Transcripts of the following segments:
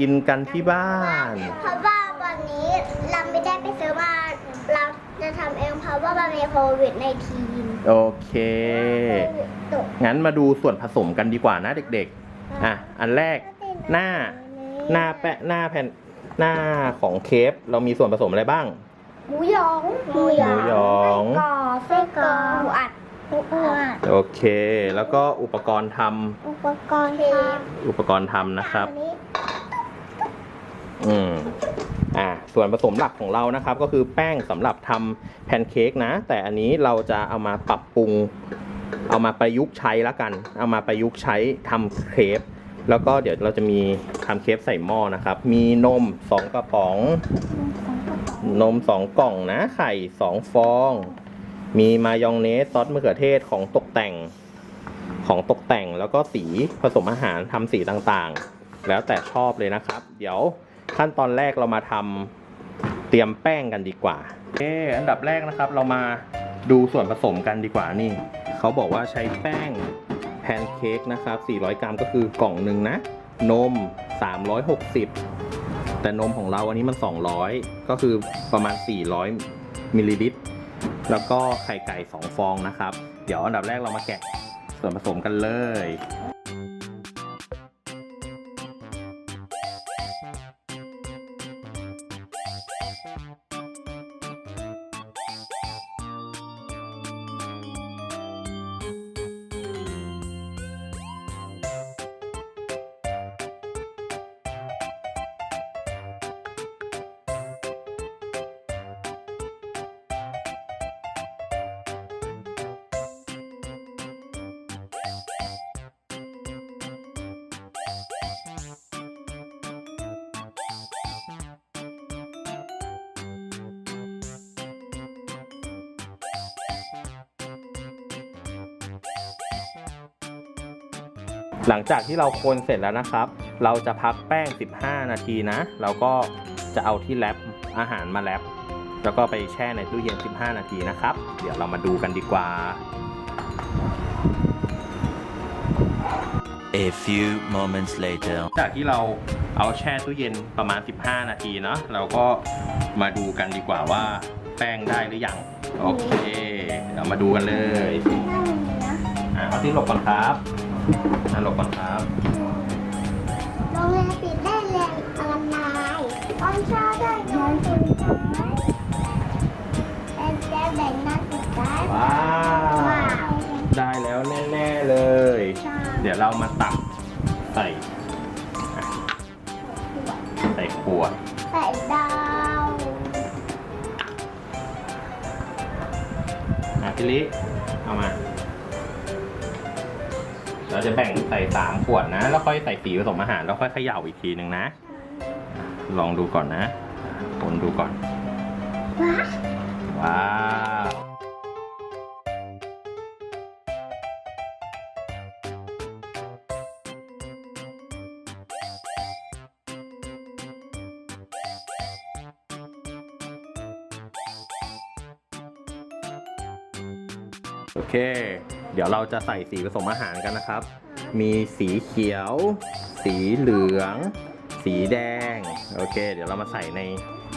เคฟกินกันที่บ้าน เพราะว่าวันนี้เราไม่ได้ไปซื้อมาเราจะทำเองเพราะว่ามันมีโควิดในทีนโอเค ตกงั้นมาดูส่วนผสมกันดีกว่านะเด็กๆ อะ อันแรกหน้าหน้าแปะหน้าแผ่นหน้าของเคฟเรามีส่วนผสมอะไรบ้าง หมูหยองหมูหมูหยองกรอบไส้กรอกหมูอัดหมูอัดโอเค แล้วก็อุปกรณ์ทำอุปกรณ์ทำอุปกรณ์ทำนะครับ อันนี้ อืมอ่าส่วนผสมหลักของเรานะครับ ก็คือแป้งสำหรับทำแพนเค้กนะ แต่อันนี้เราจะเอามาปรับปรุง เอามาประยุกต์ใช้ละกัน เอามาประยุกต์ใช้ทำเครปแล้วก็เดี๋ยวเราจะมีทำเครปใส่หม้อนะครับ มีนมสองกระป๋อง นมสองกล่องนะ ไข่สองฟอง มีมายองเนสซอสมะเขือเทศของตกแต่งของตกแต่งแล้วก็สีผสมอาหารทำสีต่างๆ แล้วแต่ชอบเลยนะครับ เดี๋ยว ขั้นตอนแรกเรามาทำเตรียมแป้งกันดีกว่าเอออันดับแรกนะครับ เรามาดูส่วนผสมกันดีกว่านี่ เขาบอกว่าใช้แป้งแพนเค้กนะครับ 400 กรัมก็คือกล่องหนึ่งนะ นม 360 แต่นมของเราอันนี้มัน 200 ก็คือประมาณ 400มิลลิลิตร แล้วก็ไข่ไก่ 2 ฟองนะครับ เดี๋ยวอันดับแรกเรามาแกะส่วนผสมกันเลย หลังจากที่เราคนเสร็จแล้วนะครับ เราจะพักแป้ง 15 นาทีนะ เราก็จะเอาที่แรปอาหารมาแรปแล้วก็ไปแช่ในตู้เย็น 15 นาทีนะครับ เดี๋ยวเรามาดูกันดีกว่า A few moments later. จากที่เราเอาแช่ตู้เย็นประมาณ 15 นาทีเนาะ เราก็มาดูกันดีกว่าว่าแป้งได้หรือยัง โอเค เรามาดูกันเลย อะเอาที่หลบก่อนครับ อะหลบก่อนครับ โรงเรียนปิดได้แรงออนไลน์ตอนเช้าได้นอนตื่นสายเป็นแจ้งแบ่งนักศึกษาว้าว ว้าวได้แล้วแน่ๆเลย ใช่เดี๋ยวเรามาตักใส่อะใส่ขวด ใส่ดาวอะพี่ลิ เราจะแบ่งใส่สามขวดนะ แล้วค่อยใส่สีผสมอาหาร แล้วค่อยเขย่าอีกทีหนึ่งนะ ลองดูก่อนนะคนดูก่อน ว้า เดี๋ยวเราจะใส่สีผสมอาหารกันนะครับ มีสีเขียว สีเหลือง สีแดง โอเค เดี๋ยวเรามาใส่ใน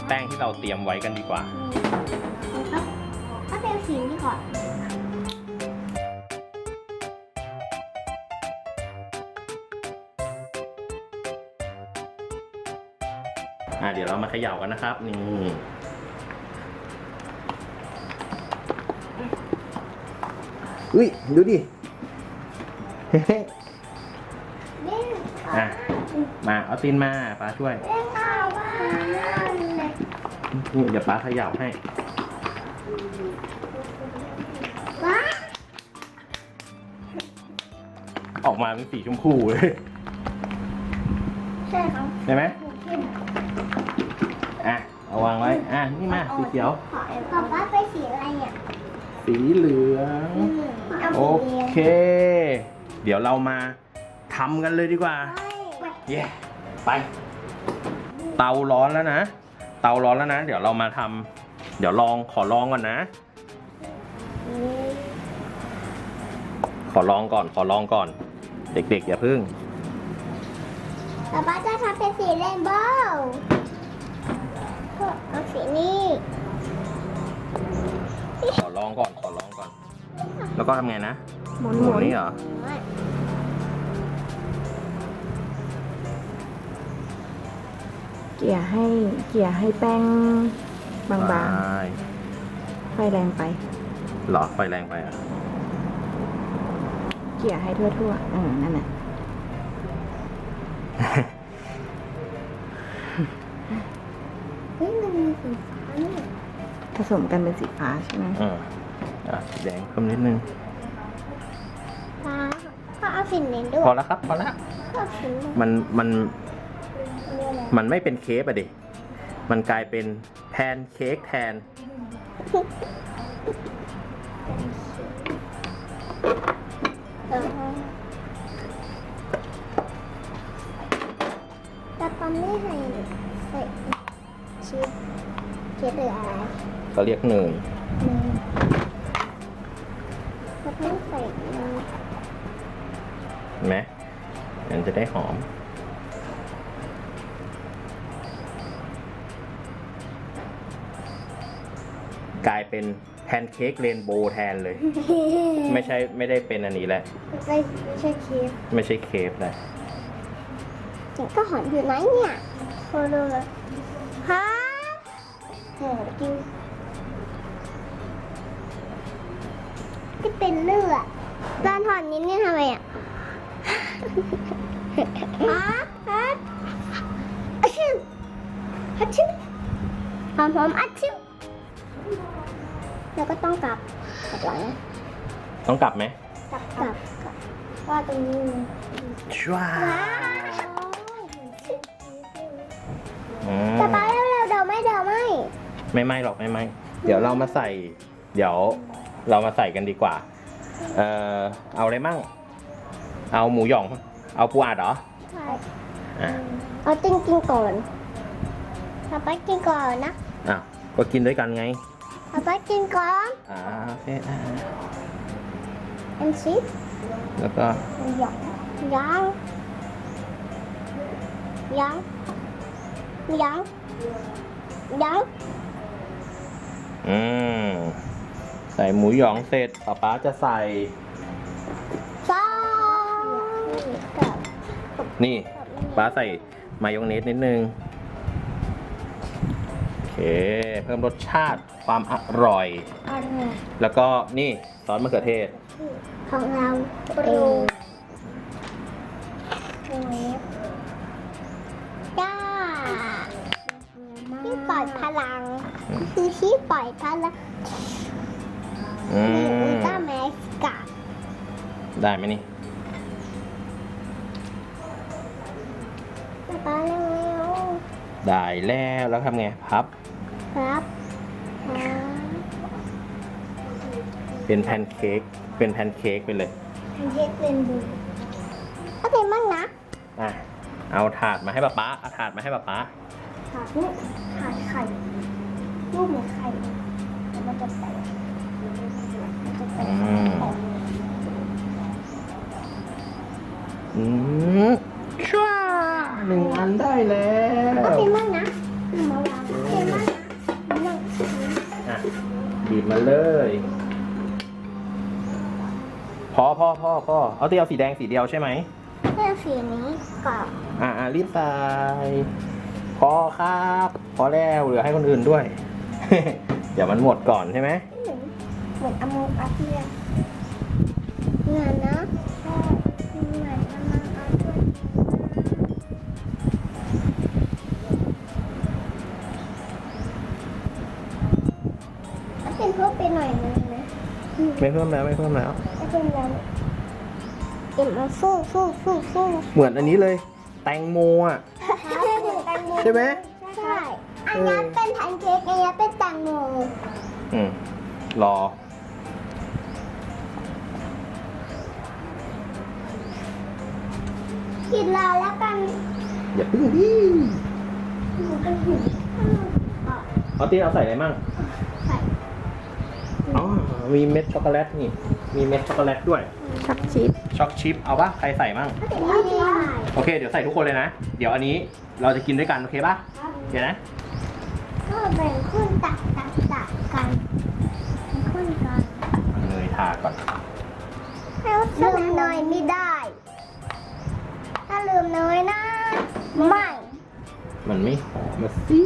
แป้งที่เราเตรียมไว้กันดีกว่าก็เป็นสีนี้ก่อนอะเดี๋ยวเรามาเขย่ากันนะครับนี่ อุ้ยดูดิเฮ้นี่อะมาเอาตินมาป้าช่วยเล่นเอาว่านั่นเลยนี่เดี๋ยวป้าเขย่าให้ว้าออกมาเป็นสีชมพูเลยใช่ครับใช่ไหมเข้มอะเอาวางไว้ อะนี่มาสีเขียวขอป๊าป้าไปสีอะไรอะ สีเหลืองอืมเอาโอสีเค เดี๋ยวเรามาทำกันเลยดีกว่าเหลืองเย้ ไป เตาร้อนแล้วนะ เตาร้อนแล้วนะ เดี๋ยวเรามาทำเดี๋ยวลองขอลองก่อนนะ ขอลองก่อนขอลองก่อน เด็กๆ อย่าพึ่งป๊าป๊าจะทำเป็นสีเรนโบว์เอาสีนี้ ขอลองก่อน ขอลองก่อน แล้วก็ทำไงนะหมุนหหมุมุนนนี่เหรอ เกี่ยให้เกี่ยให้แป้งบางใช่ๆไฟแรงไป เหรอไฟแรงไปอะ เกี่ยให้ทั่วๆเออนั่นแหละ สมกันเป็นสีฟ้าใช่ไหมอืมอะสีแดงเพิ่มนิดนึง ฟ้าก็เอาสีนี้ด้วยพอแล้วครับพอแล้วก็เอาสีนี้มันมันเรียกอะไรมันไม่เป็นเค้กอะดิ มันกลายเป็นแพนเค้กแทน เออแต่ตอนไม่ใส่ใส่ชีสชีสหรืออะไร ก็เรียกเนยเนยก็ต้องใส่เนยเห็นไหมมันจะได้หอม กลายเป็นแพนเค้กเรนโบว์แทนเลย ไม่ใช่ไม่ได้เป็นอันนี้แหละ ไม่ใช่ไม่ใช่ชีสไม่ใช่เค้กเลยเสียงก็หอนอยู่ไหนเนี่ยโคโรฮะโหจริ งที่เป็นเลือดตอนหอนนี้เนี่ยทำไมอะฮะฮะอะชิวอะชิวหอมหอมอะชิวแล้วก็ต้องกลับกลับหลังต้องกลับไหมกลับกลับกลับว่าตรงนี้ชัวว้าวอืมจะไปเร็วๆเดี๋ยวไม่เดี๋ยวไม่ ไม่ไหมหรอกไม่ไหมเดี๋ยวเรามาใส่ เดี๋ยว เรามาใส่กันดีกว่า เอ่อเอาอะไรมั่ง เอาหมูหยอง เอาปูอัดเหรอ ใช่อะเอาจริงกินก่อนป๊าป๊ากินก่อนนะอะก็กินด้วยกันไงป๊าป๊ากินก่อนอ่าโอเคอ่าอันชีสแล้วก็ยังยังยังยังยังอืม ใส่หมูหยองเสร็จป๊าป๊าจะใส่ ซอสกับนี่ป๊าใส่มายองเนสนิดนึง โอเค เพิ่มรสชาติความอร่อย อันนี้แล้วก็นี่ซอสมะเขือเทศ ของเราเองจ้าที่ปล่อยพลัง คือที่ปล่อยพลัง อืมีอุลมตร้าแมสกาได้ไหมนี่ป๊าป๊าเร็วได้แล้วแล้วทำไงพับๆครับครับเป็นแพนเค้กเป็นแพนเค้กไปเลยทำเค้กเป็นบูก็เป็นมั่งนะอะเอาถาดมาให้ป๊าป๊าเอาถาดมาให้ป๊าป๊าถาดนี่ถาดไข่ลูกเหมือนไข่แล้วมันจะใส่มันจะใส่ อืมอืมชัวหนึ่งอันได้แล้วก็เป็นมั่งนะหนูมาวางเป็นมั่งนะมั่งอะบีบมาเลย พอพอพอพอเอาที่เอาสีแดงสีเดียวใช่ไหมเลือกสีนี้ก่อนอ่าอ่ารีบใส่พอครับ พอแล้วเหลือให้คนอื่นด้วย เดี๋ยวมันหมดก่อนใช่ไหม เหมือนเหมือนอโมอัสเลยเหมือนนะใช่เหมือนอโมอัสด้วยถ้าเป็นเพิ่มไปหน่อยนึงนะไม่เพิ่มแล้วไม่เพิ่มแล้วถ้าเป็นแล้วเอ็มมาฟูฟูฟูฟูเหมือนอันนี้เลย แตงโมอะใช่ไหมใช่อันนี้เป็นแพนเค้กอันนี้เป็นแตงโมอืมรอ กินรอแล้วกันอย่าพึ่งดิหนูเป็นหิวอะเอาที่เอาใส่อะไรมั่งใส่อ๋อมีเม็ดช็อกโกแลตนี่ มีเม็ดช็อกโกแลตด้วยช็อกชีสช็อกชิปเอาปะใครใส่มั่งก็เป็นไม่ได้ โอเค เดี๋ยวใส่ทุกคนเลยนะ เดี๋ยวอันนี้เราจะกินด้วยกัน โอเคปะโอเคนะ ก็แบ่งครึ่งตักตักตักกันครึ่งกันเนยทาก่อนแล้วลืมเนยไม่ได้ถ้าลื มเนยนะ ไม่ มันไม่หอมมาสิ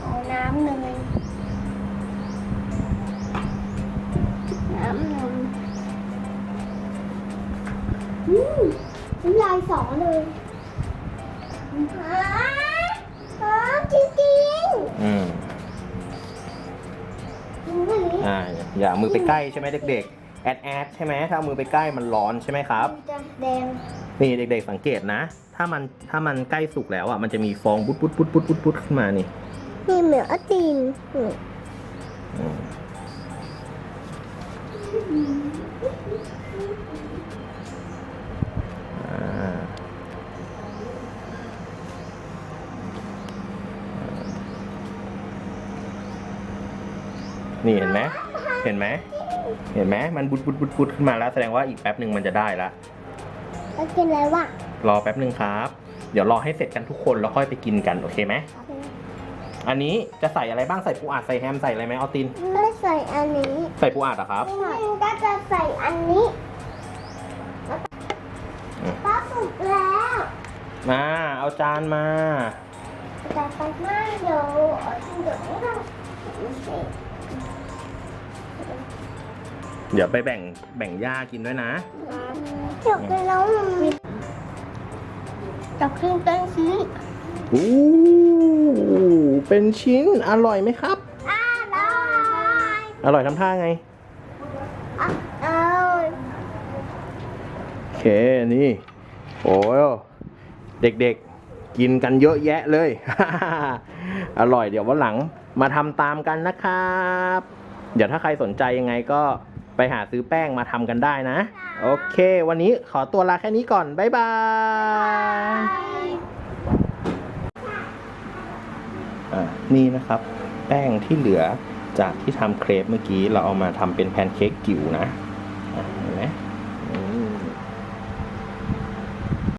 เอาน้ำเนยน้ำนมอืมน้ำลายสองเลยฮะฮะจริงจริงอืมๆอืมอ่าอย่าเอามือไปใกล้ใช่ไหมเด็กๆ แอดแอดใช่ไหมถ้าเอามือไปใกล้มันร้อนใช่ไหมครับ จะแดงนี่เด็กๆสังเกตนะ ถ้ามันถ้ามันใกล้สุกแล้วอะมันจะมีฟองปุ๊ดปุ๊ดปุ๊ดปุ๊ดปุ๊ดปุ๊ดขึ้นมานี่นี่เหมือนไอติมนี่อืมอ่านี่เห็นไหมเห็นไหม เห็นไหมมันบุดบุดบุดบุดขึ้นมาแล้วแสดงว่าอีกแป๊บหนึ่งมันจะได้ละแล้วกินอะไรวะรอแป๊บหนึ่งครับ เดี๋ยวรอให้เสร็จกันทุกคนแล้วค่อยไปกินกันโอเคไหมอันนี้จะใส่อะไรบ้างใส่ปูอัดใส่แฮมใส่อะไรไหมออตินไม่ใส่อันนี้ ใส่ปูอัดเหรอะครับนี่ก็จะใส่อันนี้อืมป้าสุกแล้วมาเอาจานมาแต่ไปไม่เดี๋ยวเอาที่เดี๋ยวไม่ต้อง เดี๋ยวไปแบ่งแบ่งย่ากินด้วยนะเดี๋ยวไปแล้วมันมีจะขึ้นเป็นชิ้นอู้เป็นชิ้นอร่อยไหมครับ อร่อย อร่อยทำท่าไงอร่อยโอเคนี่โอ้ยเด็กๆกินกันเยอะแยะเลย อร่อยเดี๋ยววันหลังมาทำตามกันนะครับ เดี๋ยวถ้าใครสนใจยังไงก็ ไปหาซื้อแป้งมาทำกันได้นะ โอเค วันนี้ขอตัวลาแค่นี้ก่อน บ๊ายบายอ่านี่นะครับ แป้งที่เหลือจากที่ทำเครปเมื่อกี้เราเอามาทำเป็นแพนเค้กจิ๋วนะ